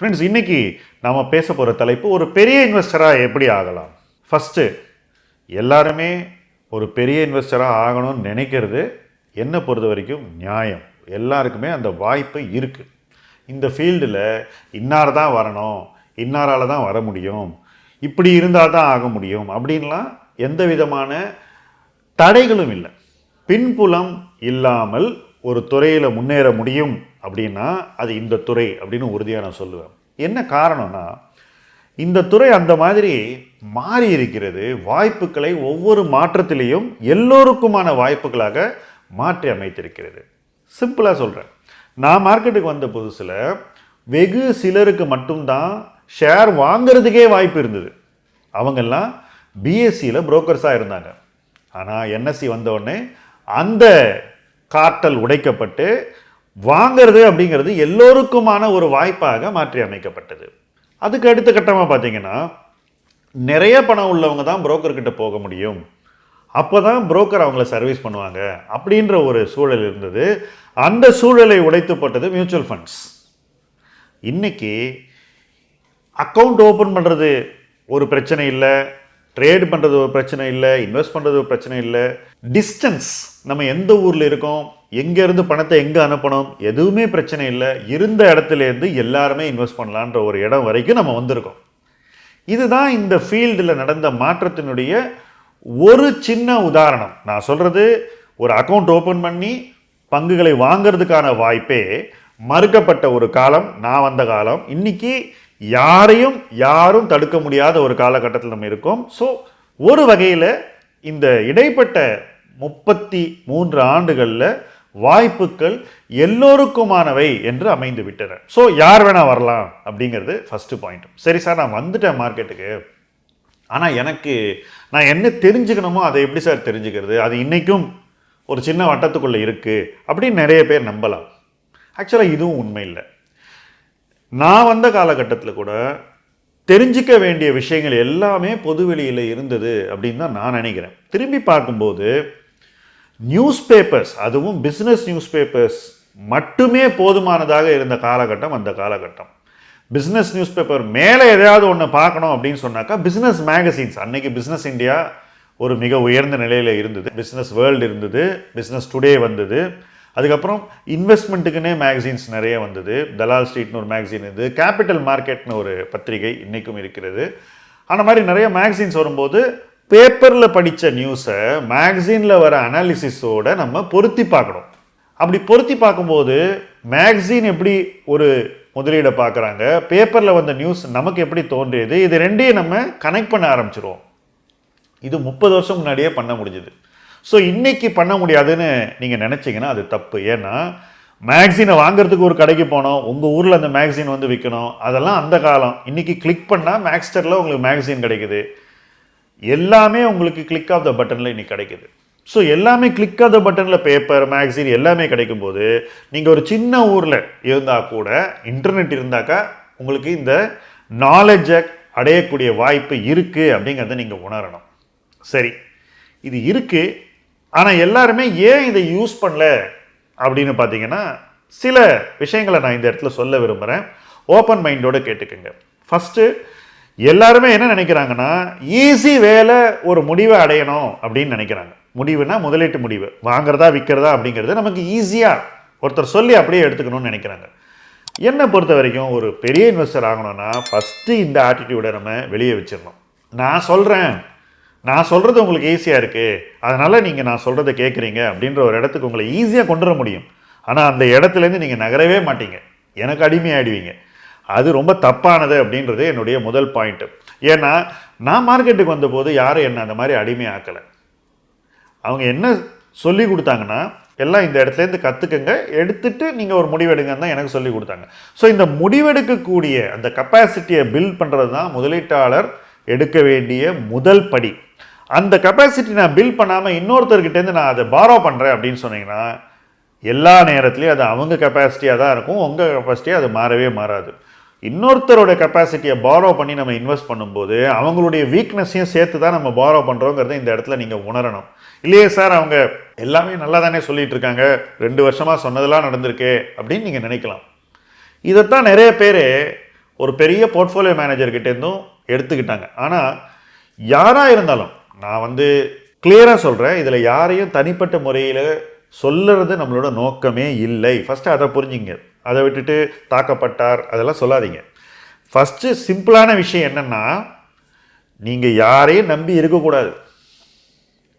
Friends இன்றைக்கி நாம் பேச போகிற தலைப்பு ஒரு பெரிய இன்வெஸ்டராக எப்படி ஆகலாம்? ஃபஸ்ட்டு எல்லாருமே ஒரு பெரிய இன்வெஸ்டராக ஆகணும்னு நினைக்கிறது என்னை பொறுத்த வரைக்கும் நியாயம். எல்லாருக்குமே அந்த வாய்ப்பு இருக்குது இந்த ஃபீல்டில் இன்னார் தான் வரணும் இன்னாரால் தான் வர முடியும் இப்படி இருந்தால் தான் ஆக முடியும் அப்படின்லாம் எந்த விதமான தடைகளும் இல்லை. பின்புலம் இல்லாமல் ஒரு துறையில் முன்னேற முடியும் அப்படின்னா அது இந்த துறை அப்படின்னு உறுதியாக நான் சொல்லுவேன். என்ன காரணம்னா இந்த துறை அந்த மாதிரி மாறி இருக்கிறது வாய்ப்புகளை ஒவ்வொரு மாற்றத்திலையும் எல்லோருக்குமான வாய்ப்புகளாக மாற்றி அமைத்திருக்கிறது. சிம்பிளாக சொல்கிறேன் நான் மார்க்கெட்டுக்கு வந்த புதுசில் வெகு சிலருக்கு மட்டும்தான் ஷேர் வாங்குறதுக்கே வாய்ப்பு இருந்தது. அவங்கெல்லாம் பிஎஸ்சியில் புரோக்கர்ஸாக இருந்தாங்க. ஆனால் என்எஸ்சி வந்தவுடனே அந்த காட்டல் உடைக்கப்பட்டு வாங்கிறது அப்படிங்கிறது எல்லோருக்குமான ஒரு வாய்ப்பாக மாற்றி அமைக்கப்பட்டது. அதுக்கு அடுத்த கட்டமாக பார்த்தீங்கன்னா நிறைய பணம் உள்ளவங்க தான் புரோக்கர்கிட்ட போக முடியும். அப்போ தான் புரோக்கர் அவங்கள சர்வீஸ் பண்ணுவாங்க அப்படின்ற ஒரு சூழல் இருந்தது. அந்த சூழலை உடைத்து போட்டது மியூச்சுவல் ஃபண்ட்ஸ் இன்றைக்கி அக்கௌண்ட் ஓப்பன் பண்ணுறது ஒரு பிரச்சனை இல்லை ட்ரேட் பண்ணுறது ஒரு பிரச்சனை இல்லை இன்வெஸ்ட் பண்ணுறது ஒரு பிரச்சனை இல்லை. டிஸ்டன்ஸ் நம்ம எந்த ஊரில் இருக்கோம் எங்கேருந்து பணத்தை எங்கே அனுப்பணும்? எதுவுமே பிரச்சனை இல்லை. இருந்த இடத்துலேருந்து எல்லாருமே இன்வெஸ்ட் பண்ணலான்ற ஒரு இடம் வரைக்கும் நம்ம வந்திருக்கோம். இதுதான் இந்த ஃபீல்டில் நடந்த மாற்றத்தினுடைய ஒரு சின்ன உதாரணம். நான் சொல்கிறது ஒரு அக்கௌண்ட் ஓப்பன் பண்ணி பங்குகளை வாங்குறதுக்கான வாய்ப்பே மறுக்கப்பட்ட ஒரு காலம் நான் வந்த காலம். இன்னைக்கு யாரையும் யாரும் தடுக்க முடியாத ஒரு காலகட்டத்தில் நம்ம இருக்கோம். ஸோ ஒரு வகையில் இந்த இடைப்பட்ட முப்பத்தி மூன்று ஆண்டுகளில் வாய்ப்புகள் எல்லோருக்குமானவை என்று அமைந்து விட்டன ஸோ யார் வேணால் வரலாம் அப்படிங்கிறது ஃபஸ்ட்டு பாயிண்ட் சரி சார் நான் வந்துட்டேன் மார்க்கெட்டுக்கு ஆனால் எனக்கு நான் என்ன தெரிஞ்சுக்கணுமோ அதை எப்படி சார் தெரிஞ்சுக்கிறது? அது இன்றைக்கும் ஒரு சின்ன வட்டத்துக்குள்ளே இருக்குது அப்படின்னு நிறைய பேர் நம்பலாம். ஆக்சுவலாக இதுவும் உண்மை இல்லை. நான் வந்த காலகட்டத்தில் கூட தெரிஞ்சிக்க வேண்டிய விஷயங்கள் எல்லாமே பொதுவெளியில் இருந்தது அப்படின்னு தான் நான் நினைக்கிறேன். திரும்பி பார்க்கும்போது நியூஸ் பேப்பர்ஸ் அதுவும் பிஸ்னஸ் நியூஸ் பேப்பர்ஸ் மட்டுமே போதுமானதாக இருந்த காலகட்டம் அந்த காலகட்டம். பிஸ்னஸ் நியூஸ் பேப்பர் மேலே எதையாவது ஒன்று பார்க்கணும் அப்படின்னு சொன்னாக்கா பிஸ்னஸ் மேகசின்ஸ் அன்னைக்கு பிஸ்னஸ் இந்தியா ஒரு மிக உயர்ந்த நிலையில் இருந்தது. பிஸ்னஸ் வேர்ல்டு இருந்தது. பிஸ்னஸ் டுடே வந்தது. அதுக்கப்புறம் இன்வெஸ்ட்மெண்ட்டுக்குன்னே மேகசின்ஸ் நிறைய வந்தது. தலால் ஸ்ட்ரீட்னு ஒரு மேகசின் இருந்தது. கேபிட்டல் மார்க்கெட்னு ஒரு பத்திரிகை இன்றைக்கும் இருக்கிறது. அந்த மாதிரி நிறைய மேகசின்ஸ் வரும்போது பேப்பரில் படித்த நியூஸை மேக்சினில் வர அனாலிசிஸோட நம்ம பொருத்தி பார்க்கணும். அப்படி பொருத்தி பார்க்கும்போது மேக்சின் எப்படி ஒரு முதலீடை பார்க்குறாங்க பேப்பரில் வந்த நியூஸ் நமக்கு எப்படி தோன்றியது இது ரெண்டையும் நம்ம கனெக்ட் பண்ண ஆரம்பிச்சிருவோம். இது முப்பது வருஷம் முன்னாடியே பண்ண முடிஞ்சுது. ஸோ இன்றைக்கி பண்ண முடியாதுன்னு நீங்கள் நினச்சிங்கன்னா அது தப்பு. ஏன்னா மேக்சினை வாங்குறதுக்கு ஒரு கடைக்கு போனோம் உங்கள் ஊரில் அந்த மேக்சின் வந்து விற்கணும் அதெல்லாம் அந்த காலம். இன்றைக்கி கிளிக் பண்ணால் மேக்ஸ்டரில் உங்களுக்கு மேக்சின் கிடைக்குது. எல்லாமே உங்களுக்கு கிளிக் ஆஃப் த பட்டனில் இன்றைக்கி கிடைக்குது. ஸோ எல்லாமே கிளிக் ஆஃப் த பட்டனில் பேப்பர் மேக்சின் எல்லாமே கிடைக்கும் போது நீங்கள் ஒரு சின்ன ஊரில் இருந்தால் கூட இன்டர்நெட் இருந்தாக்கா உங்களுக்கு இந்த நாலேஜை அடையக்கூடிய வாய்ப்பு இருக்குது அப்படிங்கிறத நீங்கள் உணரணும். சரி. இது இருக்குது ஆனால் எல்லாருமே ஏன் இதை யூஸ் பண்ணல அப்படின்னு பார்த்தீங்கன்னா சில விஷயங்களை நான் இந்த இடத்துல சொல்ல விரும்புகிறேன் ஓப்பன் மைண்டோடு கேட்டுக்கோங்க. ஃபஸ்ட்டு எல்லாருமே என்ன நினைக்கிறாங்கன்னா ஈஸி வேலை ஒரு முடிவை அடையணும் அப்படின்னு நினைக்கிறாங்க. முடிவுனா முதலீட்டு முடிவு. வாங்குறதா விற்கிறதா அப்படிங்கிறது நமக்கு ஈஸியாக ஒருத்தர் சொல்லி அப்படியே எடுத்துக்கணும்னு நினைக்கிறாங்க. என்னை பொறுத்த வரைக்கும் ஒரு பெரிய இன்வெஸ்டர் ஆகணும்னா ஃபஸ்ட்டு இந்த ஆட்டிடியூடை நம்ம வெளியே வச்சிடணும். நான் சொல்கிறேன் நான் சொல்கிறது உங்களுக்கு ஈஸியாக இருக்குது அதனால் நீங்கள் நான் சொல்கிறத கேட்குறீங்க அப்படின்ற ஒரு இடத்துக்கு உங்களை ஈஸியாக கொண்டு வர முடியும். ஆனால் அந்த இடத்துலேருந்து நீங்கள் நகரவே மாட்டீங்க. எனக்கு அடிமையாகிடுவீங்க அது ரொம்ப தப்பானது அப்படின்றது என்னுடைய முதல் பாயிண்ட்டு ஏன்னா நான் மார்க்கெட்டுக்கு வந்தபோது யாரும் என்ன அந்த மாதிரி அடிமை ஆக்கலை அவங்க என்ன சொல்லி கொடுத்தாங்கன்னா எல்லாம் இந்த இடத்துலேருந்து கற்றுக்குங்க எடுத்துட்டு நீங்கள் ஒரு முடிவெடுங்கன்னு தான் எனக்கு சொல்லி கொடுத்தாங்க. ஸோ இந்த முடிவெடுக்கக்கூடிய அந்த கெப்பாசிட்டியை பில்ட் பண்ணுறது தான் முதலீட்டாளர் எடுக்க வேண்டிய முதல் படி. அந்த கெப்பாசிட்டி நான் பில்ட் பண்ணாமல் இன்னொருத்தர்கிட்டேருந்து நான் அதை பாரோ பண்ணுறேன் அப்படின்னு சொன்னீங்கன்னா எல்லா நேரத்துலையும் அது அவங்க கெப்பாசிட்டியாக தான் இருக்கும். உங்கள் கெப்பாசிட்டியாக அது மாறவே மாறாது. இன்னொருத்தரோட கெப்பாசிட்டியை பாரோ பண்ணி நம்ம இன்வெஸ்ட் பண்ணும்போது அவங்களுடைய வீக்னஸையும் சேர்த்து தான் நம்ம பாரோ பண்ணுறோங்கிறத இந்த இடத்துல நீங்கள் உணரணும். இல்லையே சார் அவங்க எல்லாமே நல்லா தானே சொல்லிட்டு இருக்காங்க ரெண்டு வருஷமாக சொன்னதெல்லாம் நடந்திருக்கே அப்படின்னு நீங்கள் நினைக்கலாம். இதைத்தான் நிறைய பேர் ஒரு பெரிய போர்ட்ஃபோலியோ மேனேஜர்கிட்டேருந்தும் எடுத்துக்கிட்டாங்க. ஆனால் யாராக இருந்தாலும் நான் வந்து கிளியராக சொல்கிறேன் இதில் யாரையும் தனிப்பட்ட முறையில் சொல்லுறது நம்மளோட நோக்கமே இல்லை. ஃபஸ்ட்டு அதை புரிஞ்சுங்க. அதை விட்டுட்டு தாக்கப்பட்டார் அதெல்லாம் சொல்லாதீங்க. ஃபஸ்ட்டு சிம்பிளான விஷயம் என்னென்னா நீங்கள் யாரையும் நம்பி இருக்கக்கூடாது.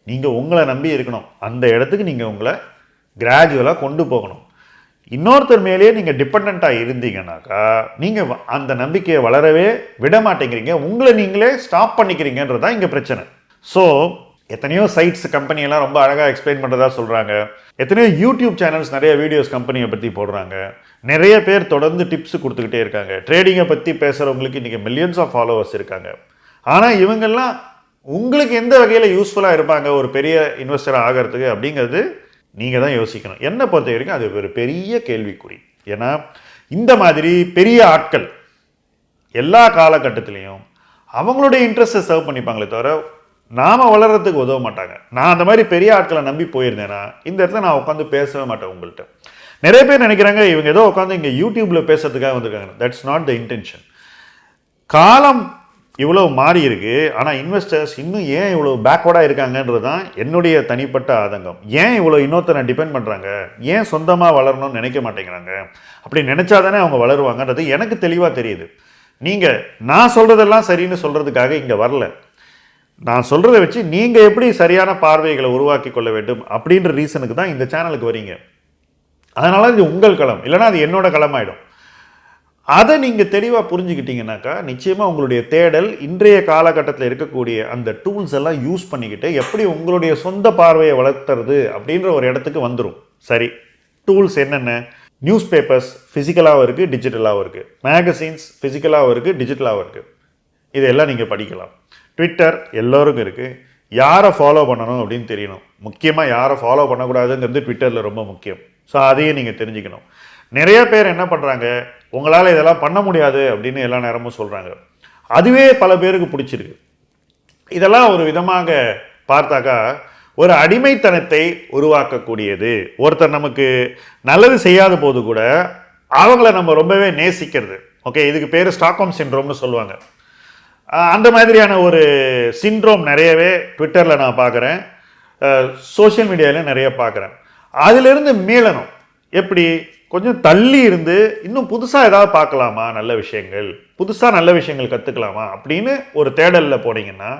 நீங்கள் உங்களை நம்பி இருக்கணும். அந்த இடத்துக்கு நீங்கள் உங்களை கிராஜுவலாக கொண்டு போகணும். இன்னொருத்தர் மேலேயே நீங்கள் டிபெண்ட்டாக இருந்தீங்கன்னாக்கா நீங்கள் அந்த நம்பிக்கையை வளரவே விட மாட்டேங்கிறீங்க உங்களை நீங்களே ஸ்டாப் பண்ணிக்கிறீங்கன்றது தான் இங்கே பிரச்சனை. ஸோ எத்தனையோ சைட்ஸ் கம்பெனியெல்லாம் ரொம்ப அழகாக எக்ஸ்பிளைன் பண்ணுறதா சொல்கிறாங்க எத்தனையோ யூடியூப் சேனல்ஸ் நிறைய வீடியோஸ் கம்பெனியை பற்றி போடுறாங்க. நிறைய பேர் தொடர்ந்து டிப்ஸ் கொடுத்துக்கிட்டே இருக்காங்க. ட்ரேடிங்கை பற்றி பேசுகிறவங்களுக்கு இன்றைக்கி மில்லியன்ஸ் ஆஃப் ஃபாலோவர்ஸ் இருக்காங்க. ஆனால் இவங்கெல்லாம் உங்களுக்கு எந்த வகையில் யூஸ்ஃபுல்லாக இருப்பாங்க? ஒரு பெரிய இன்வெஸ்டர் ஆகிறதுக்கு அப்படிங்கிறது நீங்கள் தான் யோசிக்கணும். என்னை பொறுத்த வரைக்கும் அது ஒரு பெரிய கேள்விக்குறி. ஏன்னா இந்த மாதிரி பெரிய ஆட்கள் எல்லா காலகட்டத்திலையும் அவங்களுடைய இன்ட்ரெஸ்ட்டை சர்வ் பண்ணிப்பாங்களே தவிர நாம் வளர்கிறதுக்கு உதவ மாட்டாங்க. நான் அந்த மாதிரி பெரிய ஆட்களை நம்பி போயிருந்தேன்னா இந்த இடத்துல நான் உட்காந்து பேசவே மாட்டேன் உங்கள்கிட்ட நிறைய பேர் நினைக்கிறாங்க இவங்க ஏதோ உட்காந்து இங்கே யூடியூப்பில் பேசுறதுக்காக வந்திருக்காங்க. தட்ஸ் நாட் த இன்டென்ஷன் காலம் இவ்வளோ மாறி இருக்கு. ஆனால் இன்வெஸ்டர்ஸ் இன்னும் ஏன் இவ்வளோ பேக்வர்டாக இருக்காங்கன்றது தான் என்னுடைய தனிப்பட்ட ஆதங்கம். ஏன் இவ்வளோ இன்னொருத்தனை டிபெண்ட் பண்ணுறாங்க ஏன் சொந்தமாக வளரணும்னு நினைக்க மாட்டேங்கிறாங்க? அப்படி நினச்சா தானே அவங்க வளருவாங்கன்றது எனக்கு தெளிவாக தெரியுது. நீங்கள் நான் சொல்கிறதெல்லாம் சரின்னு சொல்கிறதுக்காக இங்கே வரல. நான் சொல்கிறத வச்சு நீங்கள் எப்படி சரியான பார்வைகளை உருவாக்கி கொள்ள வேண்டும் அப்படின்ற ரீசனுக்கு தான் இந்த சேனலுக்கு வரீங்க. அதனால் இது உங்கள் களம். இல்லைனா அது என்னோட களமாயிடும். அதை நீங்கள் தெளிவாக புரிஞ்சுக்கிட்டீங்கன்னாக்கா நிச்சயமாக உங்களுடைய தேடல் இன்றைய காலகட்டத்தில் இருக்கக்கூடிய அந்த டூல்ஸ் எல்லாம் யூஸ் பண்ணிக்கிட்டு எப்படி உங்களுடைய சொந்த பார்வையை வளர்த்துறது அப்படின்ற ஒரு இடத்துக்கு வந்துடும் சரி. டூல்ஸ் என்னென்ன? நியூஸ் பேப்பர்ஸ் ஃபிசிக்கலாகவும் இருக்குது டிஜிட்டலாகவும் இருக்குது மேகசின்ஸ் ஃபிசிக்கலாகவும் இருக்குது டிஜிட்டலாகவும் இருக்குது இதெல்லாம் நீங்கள் படிக்கலாம். ட்விட்டர் எல்லோருக்கும் இருக்குது யாரை ஃபாலோ பண்ணணும் அப்படின்னு தெரியணும். முக்கியமாக யாரை ஃபாலோ பண்ணக்கூடாதுங்கிறது ட்விட்டரில் ரொம்ப முக்கியம். ஸோ அதையும் நீங்கள் தெரிஞ்சுக்கணும். நிறைய பேர் என்ன பண்ணுறாங்க உங்களால் இதெல்லாம் பண்ண முடியாது அப்படின்னு எல்லா நேரமும் சொல்கிறாங்க அதுவே பல பேருக்கு பிடிச்சிருக்கு. இதெல்லாம் ஒரு விதமாக பார்த்தாக்கா ஒரு அடிமைத்தனத்தை உருவாக்கக்கூடியது. ஒருத்தர் நமக்கு நல்லது செய்யாத போது கூட அவங்கள நம்ம ரொம்பவே நேசிக்கிறது. ஓகே இதுக்கு பேர் ஸ்டாக்ஹோம் சின்ரோம்னு சொல்லுவாங்க. அந்த மாதிரியான ஒரு சின்ட்ரோம் நிறையவே ட்விட்டரில் நான் பார்க்குறேன். சோஷியல் மீடியாவில் நிறைய பார்க்குறேன். அதிலிருந்து மீளணும். எப்படி? கொஞ்சம் தள்ளி இருந்து இன்னும் புதுசாக ஏதாவது பார்க்கலாமா? நல்ல விஷயங்கள். புதுசாக நல்ல விஷயங்கள் கற்றுக்கலாமா அப்படின்னு ஒரு தேடலில் போனீங்கன்னா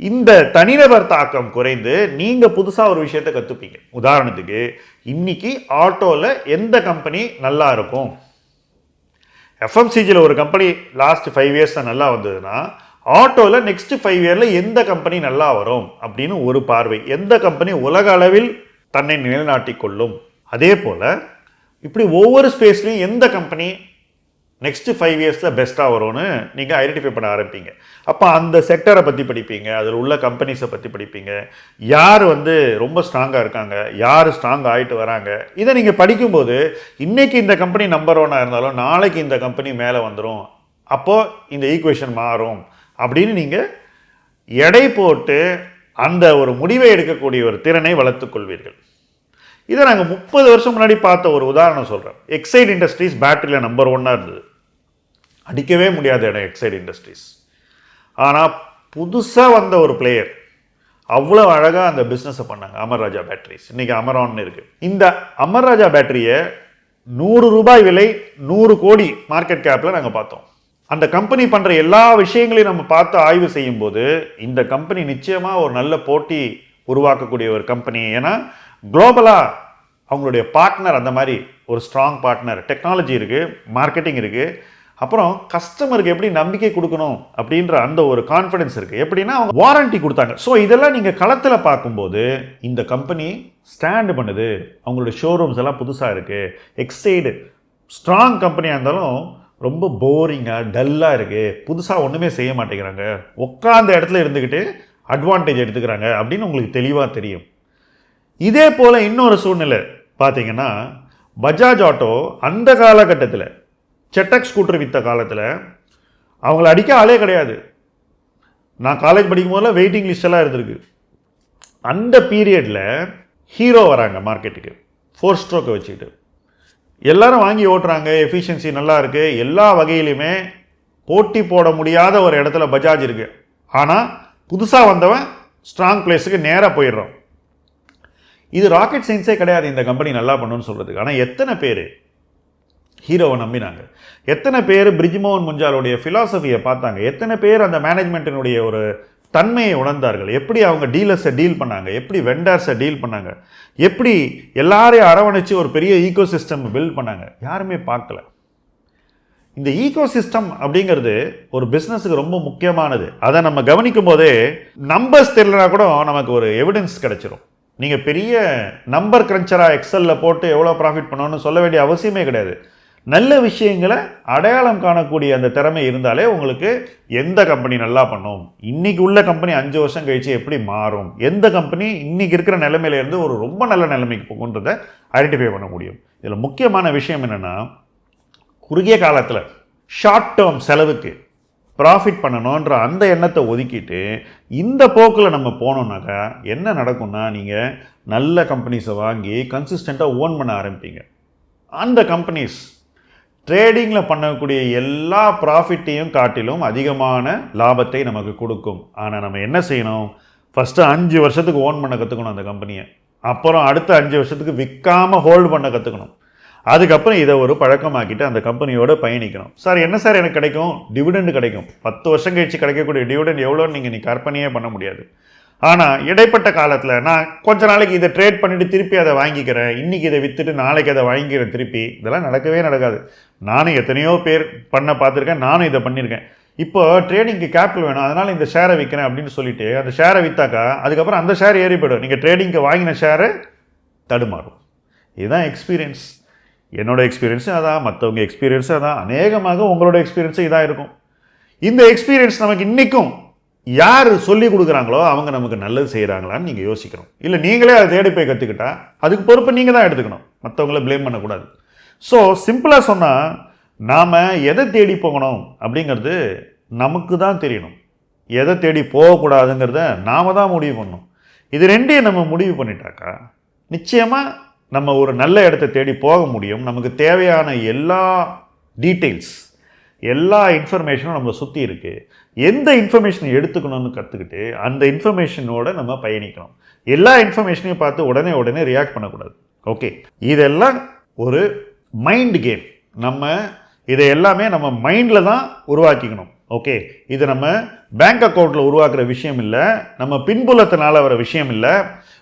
இந்த தனிநபர் தாக்கம் குறைந்து நீங்கள் புதுசாக ஒரு விஷயத்தை கற்றுப்பீங்க உதாரணத்துக்கு இன்னைக்கு ஆட்டோவில் எந்த கம்பெனி நல்லா இருக்கும்? எஃப்எம்சிஜியில் ஒரு கம்பெனி லாஸ்ட் ஃபைவ் இயர்ஸ் நல்லா வந்ததுன்னா ஆட்டோவில் நெக்ஸ்ட் ஃபைவ் இயரில் எந்த கம்பெனி நல்லா வரும் அப்படின்னு ஒரு பார்வை. எந்த கம்பெனி உலக அளவில் தன்னை நிலைநாட்டிக் கொள்ளும்? அதே போல் இப்படி ஒவ்வொரு ஸ்பேஸ்லையும் எந்த கம்பெனி நெக்ஸ்ட்டு ஃபைவ் இயர்ஸில் பெஸ்ட்டாக வரும்னு நீங்கள் ஐடென்டிஃபை பண்ண ஆரம்பிப்பீங்க. அப்போ அந்த செக்டரை பற்றி படிப்பீங்க அதில் உள்ள கம்பெனிஸை பற்றி படிப்பீங்க. யார் வந்து ரொம்ப ஸ்ட்ராங்காக இருக்காங்க யார் ஸ்ட்ராங் ஆகிட்டு வராங்க இதை நீங்கள் படிக்கும்போது இன்றைக்கி இந்த கம்பெனி நம்பர் ஒன்னாக இருந்தாலும் நாளைக்கு இந்த கம்பெனி மேலே வந்துடும் அப்போது இந்த ஈக்குவேஷன் மாறும் அப்படின்னு நீங்கள் எடை போட்டு அந்த ஒரு முடிவை எடுக்கக்கூடிய ஒரு திறனை வளர்த்துக் கொள்வீர்கள். இதை நாங்கள் முப்பது வருஷம் முன்னாடி பார்த்த ஒரு உதாரணம் சொல்கிறேன் எக்ஸைட் இண்டஸ்ட்ரீஸ் பேட்டரியில் நம்பர் ஒன்னாக இருந்தது. அடிக்கவே முடியாத இடம் எக்ஸைட் இண்டஸ்ட்ரீஸ் ஆனால் புதுசாக வந்த ஒரு பிளேயர் அவ்வளோ அழகாக அந்த பிஸ்னஸை பண்ணாங்க அமர்ராஜா பேட்டரிஸ் இன்றைக்கி அமரான்னு இருக்குது இந்த அமர்ராஜா பேட்டரியை நூறு ரூபாய் விலை நூறு கோடி மார்க்கெட் கேப்பில் நாங்கள் பார்த்தோம். அந்த கம்பெனி பண்ணுற எல்லா விஷயங்களையும் நம்ம பார்த்து ஆய்வு செய்யும்போது இந்த கம்பெனி நிச்சயமாக ஒரு நல்ல போட்டி உருவாக்கக்கூடிய ஒரு கம்பெனி ஏன்னா குளோபலாக அவங்களுடைய பார்ட்னர் அந்த மாதிரி ஒரு ஸ்ட்ராங் பார்ட்னர் டெக்னாலஜி இருக்குது மார்க்கெட்டிங் இருக்குது அப்புறம் கஸ்டமருக்கு எப்படி நம்பிக்கை கொடுக்கணும் அப்படின்ற அந்த ஒரு கான்ஃபிடன்ஸ் இருக்குது எப்படின்னா அவங்க வாரண்டி கொடுத்தாங்க. ஸோ இதெல்லாம் நீங்கள் களத்தில் பார்க்கும்போது இந்த கம்பெனி ஸ்டாண்டு பண்ணுது. அவங்களோட ஷோரூம்ஸ் எல்லாம் புதுசாக இருக்குது எக்ஸைடு ஸ்ட்ராங் கம்பெனியாக இருந்தாலும் ரொம்ப போரிங்காக டல்லாக இருக்குது புதுசாக ஒன்றுமே செய்ய மாட்டேங்கிறாங்க. உட்காந்த இடத்துல இருந்துக்கிட்டு அட்வான்டேஜ் எடுத்துக்கிறாங்க அப்படின்னு உங்களுக்கு தெளிவாக தெரியும். இதே போல் இன்னொரு சூழ்நிலை பார்த்தீங்கன்னா பஜாஜ் ஆட்டோ அந்த காலகட்டத்தில் செட்டக் ஸ்கூட்டர் விற்ற காலத்தில் அவங்கள அடிக்க ஆளே கிடையாது. நான் காலேஜ் படிக்கும் போதெல்லாம் வெயிட்டிங் லிஸ்டெல்லாம் இருந்திருக்கு. அந்த பீரியடில் ஹீரோ வராங்க மார்க்கெட்டுக்கு ஃபோர் ஸ்ட்ரோக்கை வச்சுக்கிட்டு. எல்லாரும் வாங்கி ஓட்டுறாங்க. எஃபிஷியன்சி நல்லா இருக்குது எல்லா வகையிலுமே போட்டி போட முடியாத ஒரு இடத்துல பஜாஜ் இருக்குது ஆனால் புதுசாக வந்தவன் ஸ்ட்ராங் பிளேஸுக்கு நேராக போயிடுறோம் இது ராக்கெட் சயின்ஸே கிடையாது. இந்த கம்பெனி நல்லா பண்ணுன்னு சொல்கிறதுக்கு ஆனால் எத்தனை பேர் ஹீரோவை நம்பினாங்க. எத்தனை பேர் பிரிஜ்மோகன் முஞ்சாலுடைய ஃபிலாசபியை பார்த்தாங்க. எத்தனை பேர் அந்த மேனேஜ்மெண்ட்டினுடைய ஒரு தன்மையை உணர்ந்தார்கள். எப்படி அவங்க டீலர்ஸை டீல் பண்ணாங்க? எப்படி வெண்டர்ஸை டீல் பண்ணாங்க? எப்படி எல்லாரையும் அரவணைச்சு ஒரு பெரிய ஈகோ சிஸ்டம் பில்ட் பண்ணாங்க? யாருமே பார்க்கல. இந்த ஈகோ சிஸ்டம் அப்படிங்கிறது ஒரு பிஸ்னஸுக்கு ரொம்ப முக்கியமானது. அதை நம்ம கவனிக்கும் போதே நம்பர்ஸ் தெரியலனா கூட நமக்கு ஒரு எவிடன்ஸ் கிடைச்சிரும். நீங்கள் பெரிய நம்பர் கிரன்ச்சராக எக்ஸலில் போட்டு எவ்வளோ ப்ராஃபிட் பண்ணணும்னு சொல்ல வேண்டிய அவசியமே கிடையாது. நல்ல விஷயங்களை அடையாளம் காணக்கூடிய அந்த திறமை இருந்தாலே உங்களுக்கு எந்த கம்பெனி நல்லா பண்ணும்? இன்றைக்கி உள்ள கம்பெனி அஞ்சு வருஷம் கழிச்சு எப்படி மாறும்? எந்த கம்பெனி இன்றைக்கி இருக்கிற நிலைமையிலேருந்து ஒரு ரொம்ப நல்ல நிலைமைக்கு போகுன்றதை ஐடென்டிஃபை பண்ண முடியும். இதில் முக்கியமான விஷயம் என்னென்னா குறுகிய காலத்தில் ஷார்ட் டேர்ம் செலவுக்கு ப்ராஃபிட் பண்ணணுன்ற அந்த எண்ணத்தை ஒதுக்கிட்டு இந்த போக்கில் நம்ம போனோம்னாக்கா என்ன நடக்கும்னா நீங்கள் நல்ல கம்பெனிஸை வாங்கி கன்சிஸ்டண்ட்டாக ஓன் பண்ண ஆரம்பிப்பீங்க. அந்த கம்பெனிஸ் ட்ரேடிங்கில் பண்ணக்கூடிய எல்லா ப்ராஃபிட்டையும் காட்டிலும் அதிகமான லாபத்தை நமக்கு கொடுக்கும். ஆனால் நம்ம என்ன செய்யணும்? ஃபஸ்ட்டு அஞ்சு வருஷத்துக்கு ஓன் பண்ண கற்றுக்கணும் அந்த கம்பெனியை அப்புறம் அடுத்த அஞ்சு வருஷத்துக்கு விற்காமல் ஹோல்டு பண்ண கற்றுக்கணும் அதுக்கப்புறம் இதை ஒரு பழக்கமாக்கிட்டு அந்த கம்பெனியோட பயணிக்கணும். சார் என்ன சார் எனக்கு கிடைக்கும்? டிவிடெண்ட் கிடைக்கும். பத்து வருஷம் கழிச்சு கிடைக்கக்கூடிய டிவிடெண்ட் எவ்வளோன்னு நீங்கள் நீ கற்பனையே பண்ண முடியாது. ஆனால் இடைப்பட்ட காலத்தில் நான் கொஞ்ச நாளைக்கு இதை ட்ரேட் பண்ணிவிட்டு திருப்பி அதை வாங்கிக்கிறேன். இன்றைக்கி இதை விற்றுட்டு நாளைக்கு அதை வாங்கிக்கிறேன் திருப்பி. இதெல்லாம் நடக்கவே நடக்காது. நானும் எத்தனையோ பேர் பண்ண பார்த்துருக்கேன் நானும் இதை பண்ணியிருக்கேன். இப்போ ட்ரேடிங்க்கு கேபிட்டல் வேணும் அதனால் இந்த ஷேரை விற்கிறேன் அப்படின்னு சொல்லிட்டு அந்த ஷேரை விற்றாக்கா அதுக்கப்புறம் அந்த ஷேர் ஏறி போயிடும் நீங்கள் ட்ரேடிங்க்கு வாங்கின ஷேரு தடுமாறும். இதுதான் எக்ஸ்பீரியன்ஸ் என்னோடய எக்ஸ்பீரியன்ஸும் அதான் மற்றவங்க எக்ஸ்பீரியன்ஸும் அதான். அநேகமாக உங்களோட எக்ஸ்பீரியன்ஸும் இதாக இருக்கும். இந்த எக்ஸ்பீரியன்ஸ் நமக்கு இன்றைக்கும் யார் சொல்லி கொடுக்குறாங்களோ அவங்க நமக்கு நல்லது செய்கிறாங்களான்னு நீங்கள் யோசிக்கணும். இல்லை நீங்களே அதை தேடி போய் கற்றுக்கிட்டா அதுக்கு பொறுப்பு நீங்கள் தான் எடுத்துக்கணும். மற்றவங்கள ப்ளேம் பண்ணக்கூடாது. ஸோ சிம்பிளாக சொன்னால் நாம் எதை தேடி போகணும் அப்படிங்கிறது நமக்கு தான் தெரியணும். எதை தேடி போகக்கூடாதுங்கிறத நாம் தான் முடிவு பண்ணணும். இது ரெண்டையும் நம்ம முடிவு பண்ணிட்டாக்கா நிச்சயமாக நம்ம ஒரு நல்ல இடத்த தேடி போக முடியும். நமக்கு தேவையான எல்லா டீட்டெயில்ஸ் எல்லா இன்ஃபர்மேஷனும் நம்மளை சுற்றி இருக்குது எந்த இன்ஃபர்மேஷனை எடுத்துக்கணும்னு கற்றுக்கிட்டு அந்த இன்ஃபர்மேஷனோடு நம்ம பயணிக்கணும். எல்லா இன்ஃபர்மேஷனையும் பார்த்து உடனே உடனே ரியாக்ட் பண்ணக்கூடாது. ஓகே இதெல்லாம் ஒரு மைண்ட் கேம் நம்ம இதை எல்லாமே நம்ம மைண்டில் தான் உருவாக்கிக்கணும். ஓகே இது நம்ம பேங்க் அக்கௌண்ட்டில் உருவாக்குற விஷயம் இல்லை. நம்ம பின்புலத்தினால வர விஷயம் இல்லை.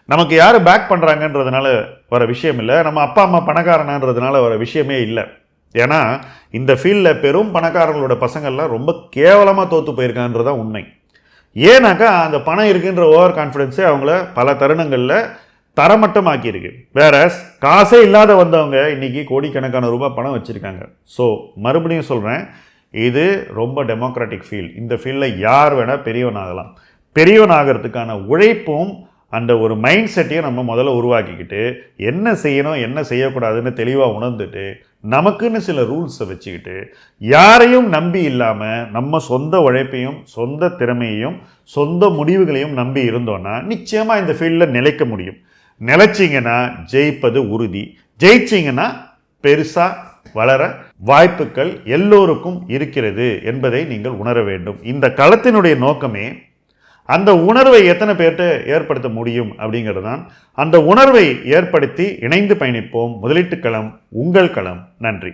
நமக்கு யார் பேக் பண்ணுறாங்கன்றதுனால வர விஷயம் இல்லை. நம்ம அப்பா அம்மா பணக்காரனான்றதுனால வர விஷயமே இல்லை. ஏன்னா இந்த ஃபீல்டில் பெரும் பணக்காரங்களோட பசங்கள்லாம் ரொம்ப கேவலமாக தோற்று போயிருக்கான்றதான் உண்மை. ஏன்னாக்கா அந்த பணம் இருக்குன்ற ஓவர் கான்ஃபிடென்ஸே அவங்கள பல தருணங்களில் தரமட்டமாக்கியிருக்கு. வேற காசே இல்லாத வந்தவங்க இன்றைக்கி கோடிக்கணக்கான ரூபாய் பணம் வச்சுருக்காங்க. ஸோ மறுபடியும் சொல்கிறேன் இது ரொம்ப டெமோக்ராட்டிக் ஃபீல்ட் இந்த ஃபீல்டில் யார் வேணால் பெரியவன் ஆகலாம் பெரியவன் ஆகிறதுக்கான உழைப்பும் அந்த ஒரு மைண்ட் செட்டையும் நம்ம முதல்ல உருவாக்கிக்கிட்டு என்ன செய்யணும் என்ன செய்யக்கூடாதுன்னு தெளிவாக உணர்ந்துட்டு நமக்குன்னு சில ரூல்ஸை வச்சுக்கிட்டு யாரையும் நம்பி இல்லாமல் நம்ம சொந்த உழைப்பையும் சொந்த திறமையையும் சொந்த முடிவுகளையும் நம்பி இருந்தோன்னா நிச்சயமாக இந்த ஃபீல்டில் நிலைக்க முடியும். நிலைச்சிங்கன்னா ஜெயிப்பது உறுதி. ஜெயிச்சிங்கன்னா பெருசாக வளர வாய்ப்புகள் எல்லோருக்கும் இருக்கிறது என்பதை நீங்கள் உணர வேண்டும். இந்த களத்தினுடைய நோக்கமே அந்த உணர்வை எத்தனை பேர்கிட்ட ஏற்படுத்த முடியும் அப்படிங்கிறது தான் அந்த உணர்வை ஏற்படுத்தி இணைந்து பயணிப்போம். முதலீட்டு களம் உங்கள் களம். நன்றி.